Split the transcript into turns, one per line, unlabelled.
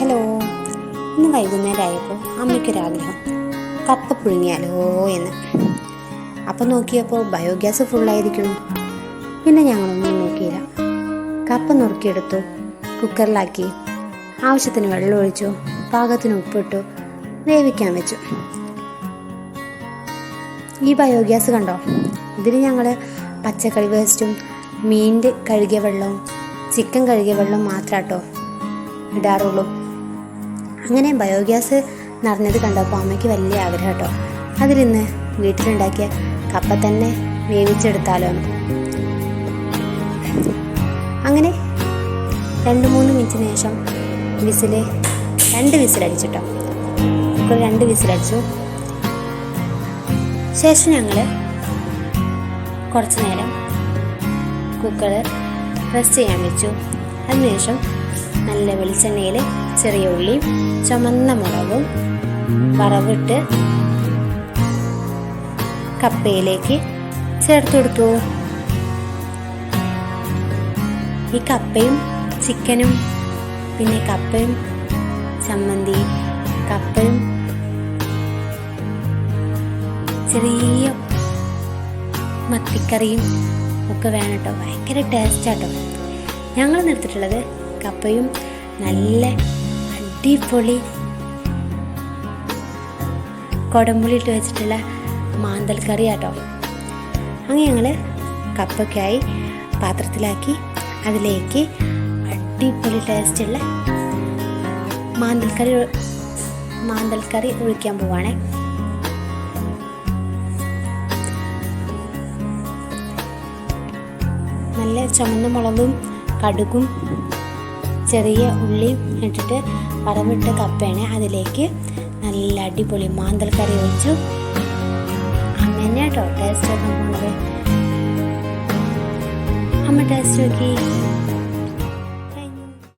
Hello ഇന്ന് വൈകുന്നേരമായപ്പോൾ അമ്മയ്ക്കൊരാഗ്രഹം. കപ്പ പുഴുങ്ങിയാലോ എന്ന്. അപ്പം നോക്കിയപ്പോൾ ബയോഗ്യാസ് ഫുള്ളായിരിക്കണം പിന്നെ ഞങ്ങളൊന്നും നോക്കിയില്ല. കപ്പ നുറുക്കിയെടുത്തു കുക്കറിലാക്കി. ആവശ്യത്തിന് വെള്ളം ഒഴിച്ചു പാകത്തിന് ഉപ്പിട്ടു വേവിക്കാൻ വെച്ചു. ഈ ബയോഗ്യാസ് കണ്ടോ? ഇതിന് ഞങ്ങൾ പച്ചക്കറി വേസ്റ്റും മീന്റെ കഴുകിയ വെള്ളവും ചിക്കൻ കഴുകിയ വെള്ളവും മാത്രം ഇടാറുള്ളൂ. അങ്ങനെ ബയോഗ്യാസ് നിറഞ്ഞത് കണ്ടപ്പോൾ അമ്മയ്ക്ക് വലിയ ആഗ്രഹം കേട്ടോ. അതിലിന്ന് വീട്ടിലുണ്ടാക്കിയ കപ്പ തന്നെ വേവിച്ചെടുത്താലോ അങ്ങനെ രണ്ട് മൂന്ന് മിനിറ്റിന് ശേഷം വിസിൽ രണ്ട് വിസിലടിച്ചിട്ടോ. അപ്പോൾ രണ്ട് വിസിലടിച്ചു. ശേഷം ഞങ്ങൾ കുറച്ച് നേരം കുക്കർ റെസ്റ്റ് ചെയ്യാൻ വെച്ചു. അതിനുശേഷം നല്ല വെളിച്ചെണ്ണയിൽ ചെറിയ ഉള്ളിയും ചുമന്ന മുളകും വറവിട്ട് കപ്പയിലേക്ക് ചേർത്ത് കൊടുത്തു. ഈ കപ്പയും ചിക്കനും പിന്നെ കപ്പയും ചമ്മന്തി കപ്പയും ചെറിയ മത്തിക്കറിയും ഒക്കെ വേണം കേട്ടോ. ഭയങ്കര ടേസ്റ്റാട്ടോ ഞങ്ങൾ നിർത്തിയിട്ടുള്ളത് കപ്പയും നല്ല അടിപൊളി. കുടമ്പുളി ഇട്ട് വെച്ചിട്ടുള്ള മാന്തൽ കറി കേട്ടോ അങ്ങനെ ഞങ്ങൾ കപ്പൊക്കെ ആയി പാത്രത്തിലാക്കി അതിലേക്ക് അടിപൊളി ടേസ്റ്റുള്ള മാന്തൽ കറി മാന്തൽ കറി ഒഴിക്കാൻ പോവാണേ. നല്ല ചുമന്ന മുളകും കടുകും ചെറിയ ഉള്ളി ഇട്ടിട്ട് വറവിട്ട കപ്പയാണ് അതിലേക്ക് നല്ല അടിപൊളി മാന്തൽ കറി ഒഴിച്ചു. അങ്ങനെ കേട്ടോ. ടേസ്റ്റ് നമ്മൾ അമ്മ ടേസ്റ്റ് നോക്കി.